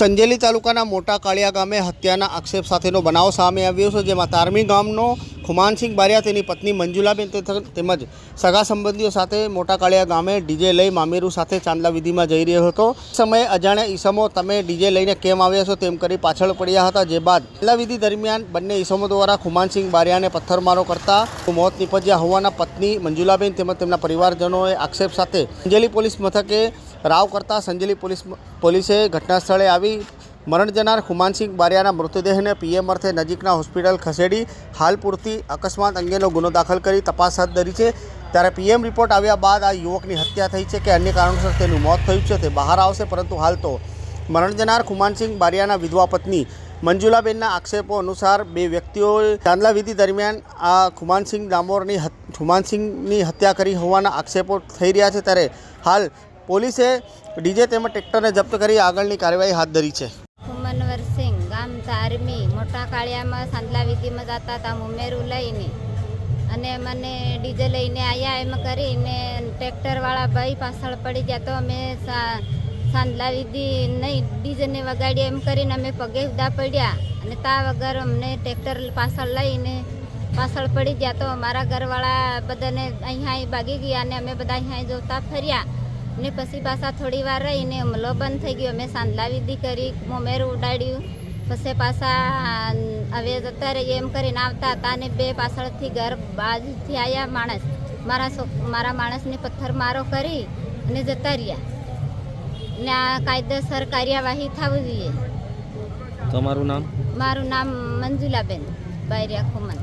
સંજેલી તાલુકાના મોટા કાળિયા ગામે હત્યાના આક્ષેપ સાથેનો બનાવ સામે આવ્યો છે, જેમાં તારમી ગામનો ખુમાનસિંહ બારિયા, તેની પત્ની મંજુલાબેન તેમજ સગા સંબંધીઓ સાથે મોટા કાળિયા ગામે ડીજે લઈ મામેરુ સાથે ચાંદલા વિધિમાં જઈ રહ્યો હતો. સમયે અજાણ્યા ઈસમો, તમે ડીજે લઈને કેમ આવ્યા છો? તેમ કરી પાછળ પડ્યા હતા. જે બાદ ચાંદલા વિધિ દરમિયાન બંને ઈસમો દ્વારા ખુમાનસિંહ બારિયાને પથ્થરમારો કરતા મોત નીપજ્યા હોવાના પત્ની મંજુલાબેન તેમજ તેમના પરિવારજનોએ આક્ષેપ સાથે અંજલી પોલીસ મથકે રાવ કરતા સંજેલી પોલીસ પોલીસે ઘટના સ્થળે આવી મરણ જનાર હુમાનસિંહ બારિયાના મૃતદેહને પીએમ અર્થે નજીકના હોસ્પિટલ ખસેડી હાલ પૂરતી અકસ્માત અંગેનો ગુનો દાખલ કરી તપાસ હાથ ધરી છે. ત્યારે પીએમ રિપોર્ટ આવ્યા બાદ આ યુવકની હત્યા થઈ છે કે અન્ય કારણોસર તેનું મોત થયું છે તે બહાર આવશે, પરંતુ હાલ તો મરણ જનાર ખુમાનસિંહ બારિયાના વિધવા પત્ની મંજુલાબેનના આક્ષેપો અનુસાર બે વ્યક્તિઓએ ચાંદલા વિધિ દરમિયાન આ ખુમાનસિંહ ડામોરની હુમાનસિંહની હત્યા કરી હોવાના આક્ષેપો થઈ રહ્યા છે. ત્યારે હાલ પોલીસે ડીજે તેમજ ટ્રેક્ટરને જપ્ત કરી આગળની કાર્યવાહી હાથ ધરી છે. તારમી મોટા કાળિયામાં સાંદલા વિધિમાં જતા હતા ઉમેરું લઈને. અને મને ડીજે લઈને આવ્યા એમ કરીને ટ્રેક્ટરવાળા ભાઈ પાછળ પડી ગયા તો અમે સાંદલા વિધિ નહીં ડીજેને વગાડી એમ કરીને અમે પગે ઉદા પડ્યા. અને તા વગર અમને ટ્રેક્ટર પાછળ લઈને પાછળ પડી ગયા તો અમારા ઘરવાળા બધાને અહીંયા ભાગી ગયા અને અમે બધા અહીંયા જોતા ફર્યા. ને પછી પાછા થોડી વાર રહીને હુમલો બંધ થઈ ગયો. અમે સાંદલા વિધિ કરી, મોમેર ઉડાડ્યું. પછી પાછા હવે જતા રહીએ એમ કરીને આવતા હતા અને બે પાછળથી ઘર બાજુથી આવ્યા માણસ. મારા છોક મારા માણસને પથ્થર મારો કરી અને જતા રહ્યા. ને આ કાયદેસર કાર્યવાહી થવી જોઈએ. તમારું નામ? મારું નામ મંજુલાબેન બાયરિયા ખુમન